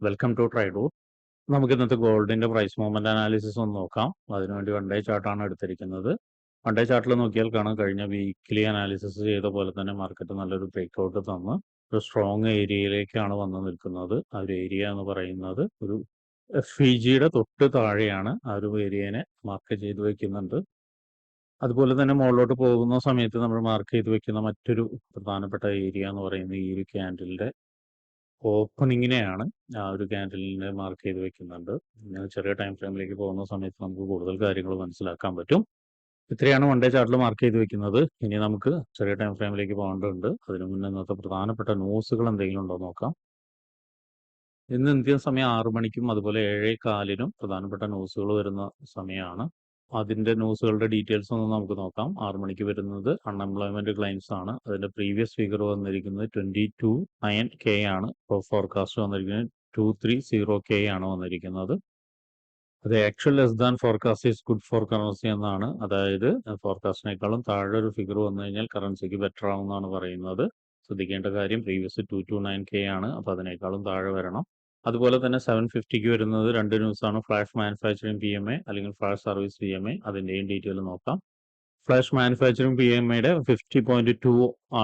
Welcome to ട്രൈഡു നമുക്ക് ഇന്നത്തെ ഗോൾഡിന്റെ പ്രൈസ് മൂവ്മെന്റ് അനാലിസിസ് ഒന്ന് നോക്കാം. അതിനുവേണ്ടി വൺ ഡേ ചാർട്ടാണ് എടുത്തിരിക്കുന്നത്. വൺ ഡേ ചാർട്ടിൽ നോക്കിയാൽ കാണാം കഴിഞ്ഞ വീക്ക്ലി അനാലിസിസ് ചെയ്ത പോലെ തന്നെ മാർക്കറ്റ് നല്ലൊരു ബ്രേക്ക് ഔട്ട് തന്ന്. ഒരു സ്ട്രോങ് ഏരിയയിലേക്കാണ് വന്ന് നിൽക്കുന്നത്. ആ ഒരു ഏരിയ എന്ന് പറയുന്നത് ഒരു എഫ് ഇ ജിയുടെ തൊട്ട് താഴെയാണ് ആ ഒരു ഏരിയനെ മാർക്ക് ചെയ്ത് വെക്കുന്നുണ്ട്. അതുപോലെ തന്നെ മുകളിലോട്ട് പോകുന്ന സമയത്ത് നമ്മൾ മാർക്ക് ചെയ്ത് വെക്കുന്ന മറ്റൊരു പ്രധാനപ്പെട്ട ഏരിയ എന്ന് പറയുന്നത് ഈ ഒരു ക്യാൻഡലിന്റെ ഓപ്പണിങ്ങിനെയാണ് ആ ഒരു ക്യാൻഡലിനെ മാർക്ക് ചെയ്ത് വെക്കുന്നുണ്ട് ചെറിയ ടൈം ഫ്രെയിമിലേക്ക് പോകുന്ന സമയത്ത് നമുക്ക് കൂടുതൽ കാര്യങ്ങൾ മനസ്സിലാക്കാൻ പറ്റും. ഇത്രയാണ് വൺ ഡേ ചാർട്ടിൽ മാർക്ക് ചെയ്ത് വെക്കുന്നത്. ഇനി നമുക്ക് ചെറിയ ടൈം ഫ്രെയിമിലേക്ക് പോകേണ്ടതുണ്ട്. അതിനു മുന്നേ ഇന്നത്തെ പ്രധാനപ്പെട്ട ന്യൂസുകൾ എന്തെങ്കിലും ഉണ്ടോ നോക്കാം. ഇന്ന് ഇന്ത്യൻ സമയം ആറു മണിക്കും അതുപോലെ ഏഴേ കാലിനും പ്രധാനപ്പെട്ട ന്യൂസുകൾ വരുന്ന സമയമാണ്. അതിന്റെ ന്യൂസുകളുടെ ഡീറ്റെയിൽസ് ഒന്ന് നമുക്ക് നോക്കാം. ആറു മണിക്ക് വരുന്നത് അൺഎംപ്ലോയ്മെന്റ് ക്ലെയിംസ് ആണ്. അതിന്റെ പ്രീവിയസ് ഫിഗർ വന്നിരിക്കുന്നത് ട്വന്റി ടു നയൻ കെ ആണ്. ഇപ്പോൾ ഫോർകാസ്റ്റ് വന്നിരിക്കുന്നത് ടു ത്രീ സീറോ കെ ആണ് വന്നിരിക്കുന്നത്. അത് actual less than forecast is good for currency എന്നാണ്. അതായത് ഫോർകാസ്റ്റിനേക്കാളും താഴെ ഒരു ഫിഗർ വന്നു കഴിഞ്ഞാൽ കറൻസിക്ക് ബെറ്റർ ആവുമെന്നാണ് പറയുന്നത്. ശ്രദ്ധിക്കേണ്ട കാര്യം previous two two nine K ആണ്. അപ്പോൾ അതിനേക്കാളും താഴെ വരണം. അതുപോലെ തന്നെ സെവൻ ഫിഫ്റ്റിക്ക് വരുന്നത് രണ്ട് ന്യൂസാണ്. Flash manufacturing P M A അല്ലെങ്കിൽ flash service P M A അതിന്റെയും detail നോക്കാം. ഫ്ലാഷ് മാനുഫാക്ചറിങ് പി എം എയുടെ ഫിഫ്റ്റി പോയിന്റ് ടു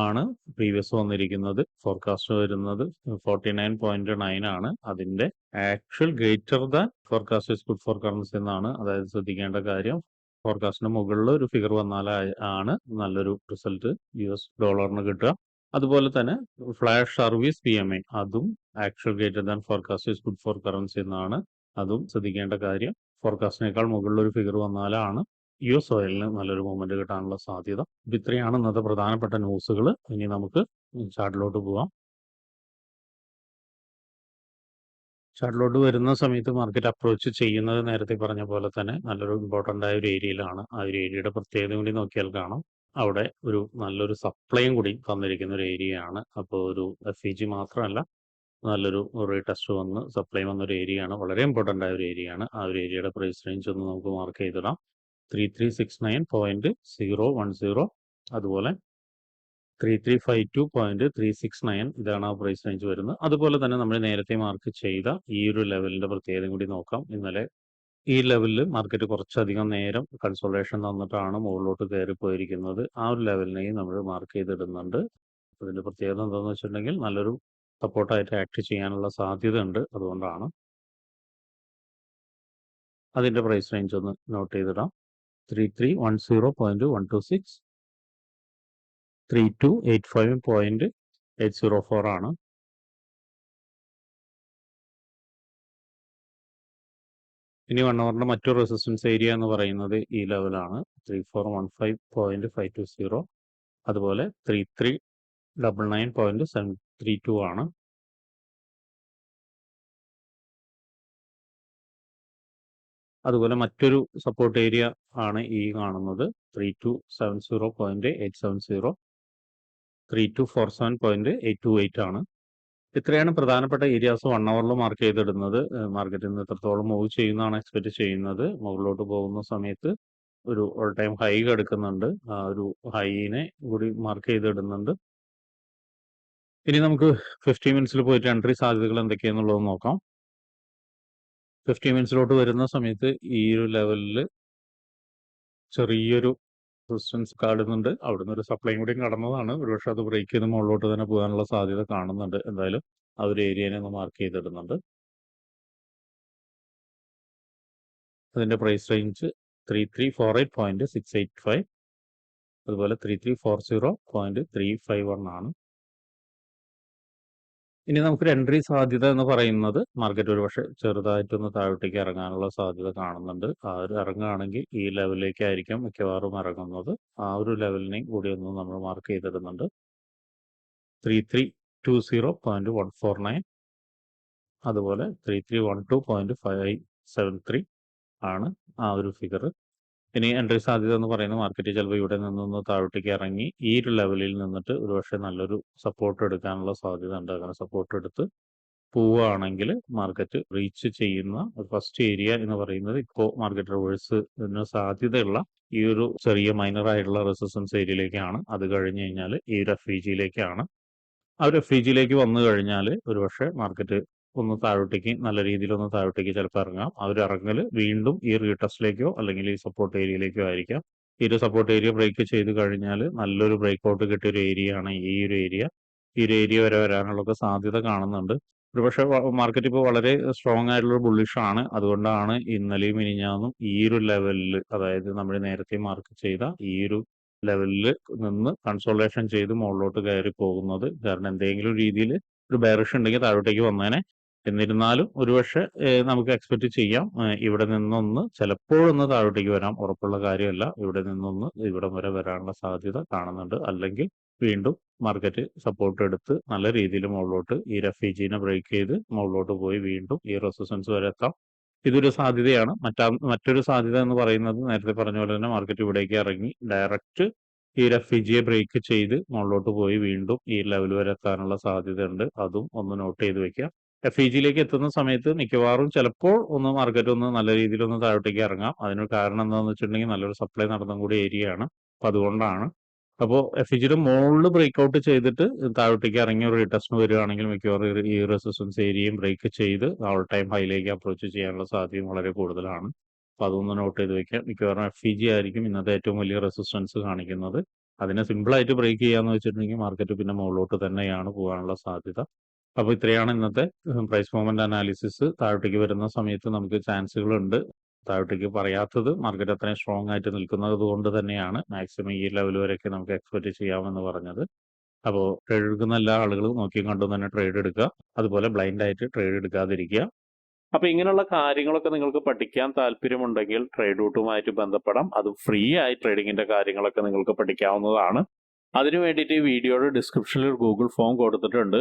ആണ് പ്രീവിയസ് വന്നിരിക്കുന്നത്. ഫോർകാസ്റ്റ് വരുന്നത് ഫോർട്ടി നയൻ പോയിന്റ് നയൻ ആണ്. അതിന്റെ actual greater than forecast is good for currency എന്നാണ്. അതായത് ശ്രദ്ധിക്കേണ്ട കാര്യം. ഫോർകാസ്റ്റിന് മുകളിൽ ഒരു ഫിഗർ വന്നാലാണ് നല്ലൊരു റിസൾട്ട് യു എസ് ഡോളറിന് കിട്ടുക. അതുപോലെ തന്നെ flash service P M I അതും actual greater than forecast is good for currency എന്നാണ്. അതും ശ്രദ്ധിക്കേണ്ട കാര്യം. ഫോർകാസ്റ്റിനേക്കാൾ മുകളിൽ ഒരു ഫിഗർ വന്നാലാണ് യു എസ് ഓയിലിന് നല്ലൊരു മൂവ്മെന്റ് കിട്ടാനുള്ള സാധ്യത. ഇത് ഇത്രയാണ് ഇന്നത്തെ പ്രധാനപ്പെട്ട ന്യൂസുകൾ ഇനി നമുക്ക് ചാർട്ടിലോട്ട് പോവാം. ചാർട്ടിലോട്ട് വരുന്ന സമയത്ത് മാർക്കറ്റ് അപ്രോച്ച് ചെയ്യുന്നത് നേരത്തെ പറഞ്ഞ പോലെ തന്നെ നല്ലൊരു ഇമ്പോർട്ടന്റ് ആയ ഒരു ഏരിയയിലാണ് ആ ഒരു ഏരിയയുടെ പ്രത്യേകത കൂടി നോക്കിയാൽ കാണാം. അവിടെ ഒരു നല്ലൊരു സപ്ലൈയും കൂടി തന്നിരിക്കുന്ന ഒരു ഏരിയ ആണ് അപ്പോൾ ഒരു എഫ് ഇ ജി മാത്രമല്ല നല്ലൊരു റീടെസ്റ്റ് വന്ന് സപ്ലൈ വന്ന ഒരു ഏരിയ ആണ് വളരെ ഇമ്പോർട്ടന്റ് ആയ ഒരു ഏരിയ ആണ് ആ ഒരു ഏരിയയുടെ പ്രൈസ് റേഞ്ച് ഒന്ന് നമുക്ക് മാർക്ക് ചെയ്തിടാം. Three three six nine point zero one zero അതുപോലെ three three five two point three six nine ഇതാണ് ആ പ്രൈസ് റേഞ്ച് വരുന്നത്. അതുപോലെ തന്നെ നമ്മൾ നേരത്തെ മാർക്ക് ചെയ്ത ഈ ഒരു ലെവലിന്റെ പ്രത്യേകത കൂടി നോക്കാം. ഇന്നലെ ഈ ലെവലിൽ മാർക്കറ്റ് കുറച്ചധികം നേരം കൺസോളേഷൻ തന്നിട്ടാണ് മുകളിലോട്ട് കയറി പോയിരിക്കുന്നത് ആ ഒരു ലെവലിനെയും നമ്മൾ മാർക്ക് ചെയ്തിടുന്നുണ്ട്. അതിന്റെ പ്രത്യേകത എന്താണെന്ന് വെച്ചിട്ടുണ്ടെങ്കിൽ നല്ലൊരു സപ്പോർട്ടായിട്ട് ആക്ട് ചെയ്യാനുള്ള സാധ്യത ഉണ്ട് അതുകൊണ്ടാണ് അതിന്റെ പ്രൈസ് റേഞ്ച് ഒന്ന് നോട്ട് ചെയ്തിടാം. Three three one zero point one two six three two eight five point eight zero four ആണ്. ഇനി വൺ അവറിന്റെ മറ്റൊരു റെസിസ്റ്റൻസ് ഏരിയ എന്ന് പറയുന്നത് ഈ ലെവലാണ് three four one five point five two zero അതുപോലെ three three double nine point seven three two ആണ്. അതുപോലെ മറ്റൊരു സപ്പോർട്ട് ഏരിയ ആണ് ഈ കാണുന്നത്. Three two seven zero point eight seven zero three two four seven point eight two eight ആണ്. ഇത്രയാണ് പ്രധാനപ്പെട്ട ഏരിയാസ് വൺ അവറിൽ മാർക്ക് ചെയ്തിടുന്നത്. മാർക്കറ്റിൽ നിന്ന് എത്രത്തോളം മൂവ് ചെയ്യുന്നതാണ് എക്സ്പെക്ട് ചെയ്യുന്നത്. മുകളിലോട്ട് പോകുന്ന സമയത്ത് ഒരു ഓൾ ടൈം ഹൈ എടുക്കുന്നുണ്ട് ആ ഒരു ഹൈനെ കൂടി മാർക്ക് ചെയ്തിടുന്നുണ്ട്. ഇനി നമുക്ക് ഫിഫ്റ്റി മിനിറ്റ്സിൽ പോയിട്ട് എൻട്രി സാധ്യതകൾ എന്തൊക്കെയാണെന്നുള്ളത് നോക്കാം. ഫിഫ്റ്റി മിനിറ്റ്സിലോട്ട് വരുന്ന സമയത്ത് ഈ ഒരു ലെവലിൽ ചെറിയൊരു റെസിസ്റ്റൻസ് കാടുന്നുണ്ട്. അവിടുന്ന് ഒരു സപ്ലൈയും കൂടി കടന്നതാണ്. ഒരുപക്ഷെ അത് ബ്രേക്ക് ചെയ്ത് മുകളിലോട്ട് തന്നെ പോകാനുള്ള സാധ്യത കാണുന്നുണ്ട്. എന്തായാലും ആ ഒരു ഏരിയനെ ഒന്ന് മാർക്ക് ചെയ്തിടുന്നുണ്ട്. അതിന്റെ price range three three four eight point six eight five അതുപോലെ three three four zero point three five one ആണ്. ഇനി നമുക്കൊരു എൻട്രി സാധ്യത എന്ന് പറയുന്നത് മാർക്കറ്റ് ഒരുപക്ഷെ ചെറുതായിട്ടൊന്ന് താഴോട്ടേക്ക് ഇറങ്ങാനുള്ള സാധ്യത കാണുന്നുണ്ട്. ആ ഒരു ഇറങ്ങുകയാണെങ്കിൽ ഈ ലെവലിലേക്കായിരിക്കും മിക്കവാറും ഇറങ്ങുന്നത്. ആ ഒരു ലെവലിനെയും കൂടി ഒന്ന് നമ്മൾ mark ചെയ്തിടുന്നുണ്ട്. Three three two zero point one four nine അതുപോലെ three three one two point five seven three ആണ് ആ ഒരു ഫിഗർ ഇനി എൻട്രി സാധ്യത എന്ന് പറയുന്ന മാർക്കറ്റ് ചിലപ്പോൾ ഇവിടെ നിന്നൊന്ന് താഴോട്ടേക്ക് ഇറങ്ങി ഈ ഒരു ലെവലിൽ നിന്നിട്ട് ഒരുപക്ഷെ നല്ലൊരു സപ്പോർട്ട് എടുക്കാനുള്ള സാധ്യത ഉണ്ട്. അങ്ങനെ സപ്പോർട്ട് എടുത്ത് പോവുകയാണെങ്കിൽ മാർക്കറ്റ് റീച്ച് ചെയ്യുന്ന ഫസ്റ്റ് ഏരിയ എന്ന് പറയുന്നത് ഇപ്പോൾ മാർക്കറ്റ് റിവേഴ്സ് സാധ്യതയുള്ള ഈ ഒരു ചെറിയ മൈനർ ആയിട്ടുള്ള റെസിസ്റ്റൻസ് ഏരിയയിലേക്കാണ് അത് കഴിഞ്ഞ് കഴിഞ്ഞാൽ ഈ ഒരു എഫ് ഇ ജിയിലേക്കാണ് ആ ഒരു എഫ് ഇ ജിയിലേക്ക് വന്നു കഴിഞ്ഞാൽ ഒരുപക്ഷെ മാർക്കറ്റ് ഒന്ന് താഴോട്ടേക്ക് നല്ല രീതിയിൽ ഒന്ന് താഴോട്ടേക്ക് ചിലപ്പോൾ ഇറങ്ങാം. ആ ഒരു ഇറങ്ങൽ വീണ്ടും ഈ റീടസ്റ്റിലേക്കോ അല്ലെങ്കിൽ ഈ സപ്പോർട്ട് ഏരിയയിലേക്കോ ആയിരിക്കാം. ഈ ഒരു സപ്പോർട്ട് ഏരിയ ബ്രേക്ക് ചെയ്ത് കഴിഞ്ഞാൽ നല്ലൊരു ബ്രേക്ക് ഔട്ട് കിട്ടിയ ഒരു ഏരിയ ആണ് ഈ ഒരു ഏരിയ ഈ ഒരു ഏരിയ വരെ വരാനുള്ള സാധ്യത കാണുന്നുണ്ട്. ഒരുപക്ഷെ മാർക്കറ്റ് ഇപ്പോൾ വളരെ സ്ട്രോങ് ആയിട്ടുള്ള ബുള്ളിഷ് ആണ്. അതുകൊണ്ടാണ് ഇന്നലെയും ഇനിഞ്ഞാന്നും ഈ ഒരു ലെവലിൽ അതായത് നമ്മൾ നേരത്തെ മാർക്ക് ചെയ്ത ഈ ഒരു ലെവലിൽ നിന്ന് കൺസോൾട്ടേഷൻ ചെയ്ത് മുകളിലോട്ട് കയറി പോകുന്നത്. കാരണം എന്തെങ്കിലും രീതിയിൽ ഒരു ബെയറിഷ് ഉണ്ടെങ്കിൽ താഴോട്ടേക്ക് വന്നേനെ. എന്നിരുന്നാലും ഒരുപക്ഷെ നമുക്ക് എക്സ്പെക്ട് ചെയ്യാം. ഇവിടെ നിന്നൊന്ന് ചിലപ്പോഴൊന്ന് താഴോട്ടേക്ക് വരാം. ഉറപ്പുള്ള കാര്യമല്ല. ഇവിടെ നിന്നൊന്ന് ഇവിടം വരെ വരാനുള്ള സാധ്യത കാണുന്നുണ്ട്. അല്ലെങ്കിൽ വീണ്ടും മാർക്കറ്റ് സപ്പോർട്ട് എടുത്ത് നല്ല രീതിയിൽ മുകളിലോട്ട് ഈ റെഫ്യൂജീനെ ബ്രേക്ക് ചെയ്ത് മുകളിലോട്ട് പോയി വീണ്ടും ഈ റെസിസ്റ്റൻസ് വരെ എത്താം. ഇതൊരു സാധ്യതയാണ്. മറ്റാ മറ്റൊരു സാധ്യത എന്ന് പറയുന്നത് നേരത്തെ പറഞ്ഞ പോലെ തന്നെ മാർക്കറ്റ് ഇവിടേക്ക് ഇറങ്ങി ഡയറക്റ്റ് ഈ റെഫ്യൂജിയെ ബ്രേക്ക് ചെയ്ത് മുകളിലോട്ട് പോയി വീണ്ടും ഈ ലെവൽ വരെ എത്താനുള്ള സാധ്യതയുണ്ട്. അതും ഒന്ന് നോട്ട് ചെയ്ത് വെക്കുക. എഫ് ഇ ജിയിലേക്ക് എത്തുന്ന സമയത്ത് മിക്കവാറും ചിലപ്പോൾ ഒന്ന് മാർക്കറ്റ് ഒന്ന് നല്ല രീതിയിൽ ഒന്ന് താഴോട്ടേക്ക് ഇറങ്ങാം. അതിനൊരു കാരണം എന്താണെന്ന് വെച്ചിട്ടുണ്ടെങ്കിൽ നല്ലൊരു സപ്ലൈ നടന്നും കൂടി ഏരിയ ആണ്. അപ്പൊ അതുകൊണ്ടാണ്. അപ്പോൾ എഫ് ഇ ജിയുടെ മുകളിൽ ബ്രേക്ക് ഔട്ട് ചെയ്തിട്ട് താഴോട്ടേക്ക് ഇറങ്ങി ഒരു റീടെസ്റ്റിന് വരികയാണെങ്കിൽ മിക്കവാറും ഈ- റെസിസ്റ്റൻസ് ഏരിയയും ബ്രേക്ക് ചെയ്ത് ഓൾ ടൈം ഹൈയിലേക്ക് അപ്രോച്ച് ചെയ്യാനുള്ള സാധ്യത വളരെ കൂടുതലാണ്. അപ്പൊ അതൊന്ന് നോട്ട് ചെയ്ത് വെക്കാം. മിക്കവാറും എഫ് ഇ ജി ആയിരിക്കും ഇന്നത്തെ ഏറ്റവും വലിയ റെസിസ്റ്റൻസ് കാണിക്കുന്നത്. അതിനെ സിമ്പിൾ ആയിട്ട് ബ്രേക്ക് ചെയ്യാന്ന് വെച്ചിട്ടുണ്ടെങ്കിൽ മാർക്കറ്റ് പിന്നെ മുകളിലോട്ട് തന്നെയാണ് പോകാനുള്ള സാധ്യത. അപ്പോൾ ഇത്രയാണ് ഇന്നത്തെ പ്രൈസ് മൂവ്മെന്റ് അനാലിസിസ് താഴോട്ടേക്ക് വരുന്ന സമയത്ത് നമുക്ക് ചാൻസുകളുണ്ട്. താഴോട്ടേക്ക് പറയാത്തത് മാർക്കറ്റ് അത്രയും സ്ട്രോങ് ആയിട്ട് നിൽക്കുന്നത് കൊണ്ട് തന്നെയാണ് മാക്സിമം ഈ ലെവൽ വരെയൊക്കെ നമുക്ക് എക്സ്പെക്ട് ചെയ്യാമെന്ന് പറഞ്ഞത്. അപ്പോൾ ട്രേഡ് എടുക്കുന്ന എല്ലാ ആളുകളും നോക്കിയും കണ്ടും തന്നെ ട്രേഡ് എടുക്കുക. അതുപോലെ ബ്ലൈൻഡ് ആയിട്ട് ട്രേഡ് എടുക്കാതിരിക്കുക. അപ്പൊ ഇങ്ങനെയുള്ള കാര്യങ്ങളൊക്കെ നിങ്ങൾക്ക് പഠിക്കാൻ താല്പര്യമുണ്ടെങ്കിൽ ട്രേഡ് റൂട്ടുമായിട്ട് ബന്ധപ്പെടാം. അത് ഫ്രീ ആയി ട്രേഡിങ്ങിന്റെ കാര്യങ്ങളൊക്കെ നിങ്ങൾക്ക് പഠിക്കാവുന്നതാണ്. അതിനു വേണ്ടിയിട്ട് ഈ വീഡിയോയുടെ ഡിസ്ക്രിപ്ഷനിൽ ഒരു ഗൂഗിൾ ഫോം കൊടുത്തിട്ടുണ്ട്.